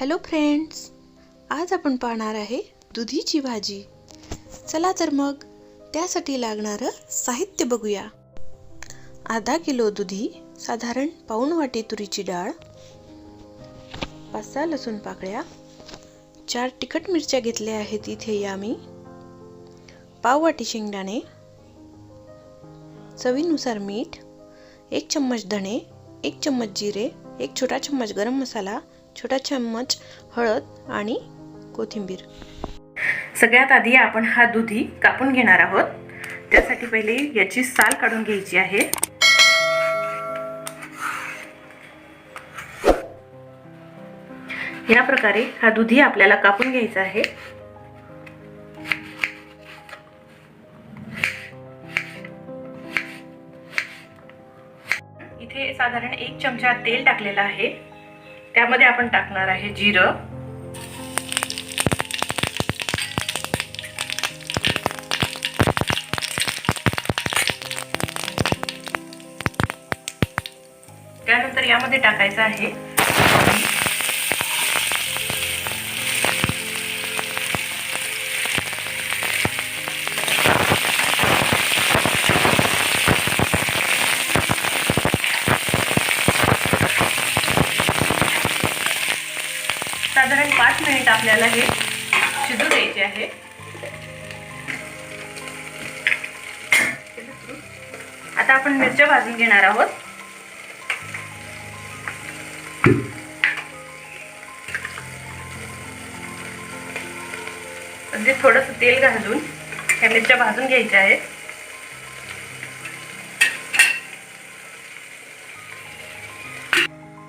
Hello friends आज आपण पाहणार आहे दुधीची भाजी. चला तर मग त्यासाठी लागणारं साहित्य बघूया. अर्धा किलो दुधी साधारण पाऊण वाटी तुरीची डाळ पाच सहा लसूण पाकळ्या चार तिखट मिरच्या घेतल्या आहेत इथे या मी पाव वाटी शेंगदाणे चवीनुसार मीठ एक चम्मच धणे एक चम्मच जिरे एक छोटा चम्मच गरम मसाला छोटा चम्मच हळद आणि कोथिंबीर. सगळ्यात आधी आपण हा दुधी कापून घेणार आहोत. त्यासाठी पहिले याची साल काढून घ्यायची आहे. या प्रकारे हा दुधी आपल्याला कापून घ्यायचा आहे. इथे साधारण एक चमचा तेल टाकलेला आहे. त्यामध्ये आपण टाकणार आहे जिरं. त्यानंतर यामध्ये टाकायचं आहे साधारण पाच मिनिट आपल्याला हे शिजू द्यायचे आहे. आता आपण मिरच्या भाजून घेणार आहोत. अगदी थोडंसं तेल घालून ह्या मिरच्या भाजून घ्यायच्या आहेत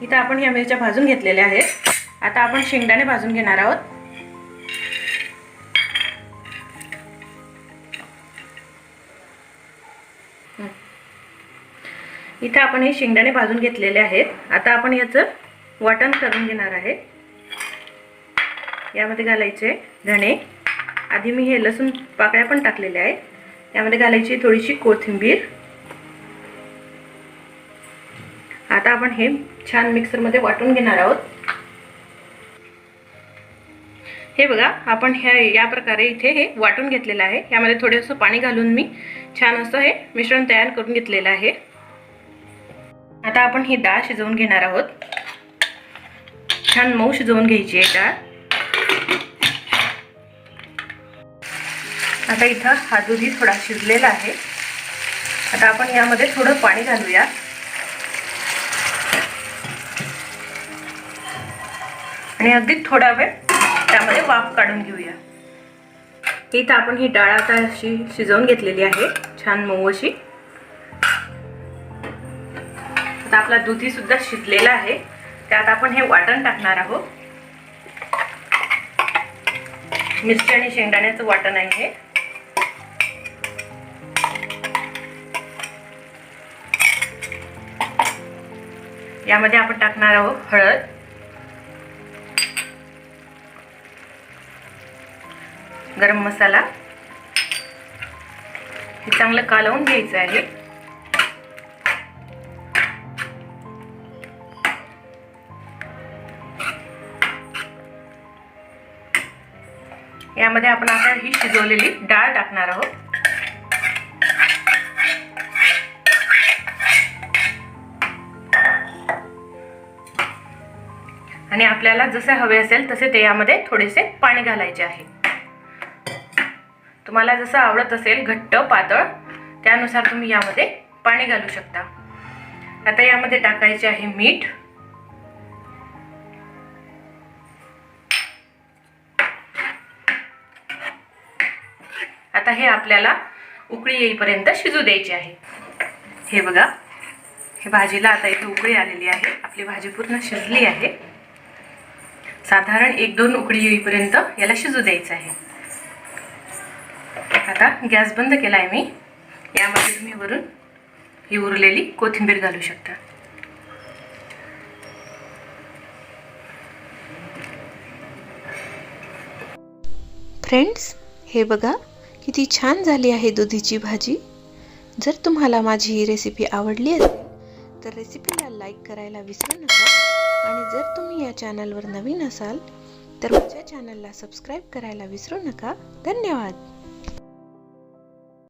इथं आपण ह्या मिरच्या भाजून घेतलेल्या आहेत. आता आपण शेंगदाणे भाजून घेणार आहोत. इथं आपण हे शेंगदाणे भाजून घेतलेले आहेत. आता आपण याचं वाटण करून घेणार आहे. यामध्ये घालायचे धणे. आधी मी हे लसूण पाकळ्या पण टाकलेल्या आहेत. यामध्ये घालायची थोडीशी कोथिंबीर. आता आपण हे छान मिक्सरमध्ये वाटून घेणार आहोत. हे बघा आपण ह्या या प्रकारे इथे हे वाटून घेतलेलं आहे. यामध्ये थोडंसं पाणी घालून मी छान असं हे मिश्रण तयार करून घेतलेलं आहे. आता आपण ही डाळ शिजवून घेणार आहोत. छान मऊ शिजवून घ्यायची आहे डाळ. आता इथं हा दुधी थोडा शिजलेला आहे. आता आपण यामध्ये थोडं पाणी घालूया. आणि अगदी थोडा वेळ त्यामध्ये वाफ काढून घेऊया. इथं आपण ही डाळ आता अशी शिजवून घेतलेली आहे छान मऊ अशी. आता आपला दुधी सुद्धा शिजलेला आहे त्यात आपण हे वाटण टाकणार आहोत. मिरची आणि शेंगदाण्याचं वाटण आहे हे. यामध्ये आपण टाकणार आहोत हळद. गरम मसाला. हे चांगलं कालवून घ्यायचं आहे. यामध्ये आपण आता ही शिजवलेली डाळ टाकणार आहोत. आणि आपल्याला जसे हवे असेल तसे ते यामध्ये थोडेसे पाणी घालायचे आहे. तुम्हाला जसं आवडत असेल घट्ट पातळ त्यानुसार तुम्ही यामध्ये पाणी घालू शकता. आता यामध्ये टाकायचे आहे मीठ. आता हे आपल्याला उकळी येईपर्यंत शिजू द्यायचे आहे. हे बघा हे भाजीला आता इथे उकळी आलेली आहे. आपली भाजी पूर्ण शिजली आहे. साधारण एक दोन उकळी येईपर्यंत याला शिजू द्यायचं आहे. आता गॅस बंद केला आहे मी. यामध्ये तुम्ही वरून ही उरलेली कोथिंबीर घालू शकता. फ्रेंड्स हे बघा किती छान झाली आहे दुधीची भाजी. जर तुम्हाला माझी ही रेसिपी आवडली असेल तर रेसिपीला लाईक करायला विसरू नका. आणि जर तुम्ही या चॅनलवर नवीन असाल तर माझ्या चॅनलला सबस्क्राईब करायला विसरू नका. धन्यवाद.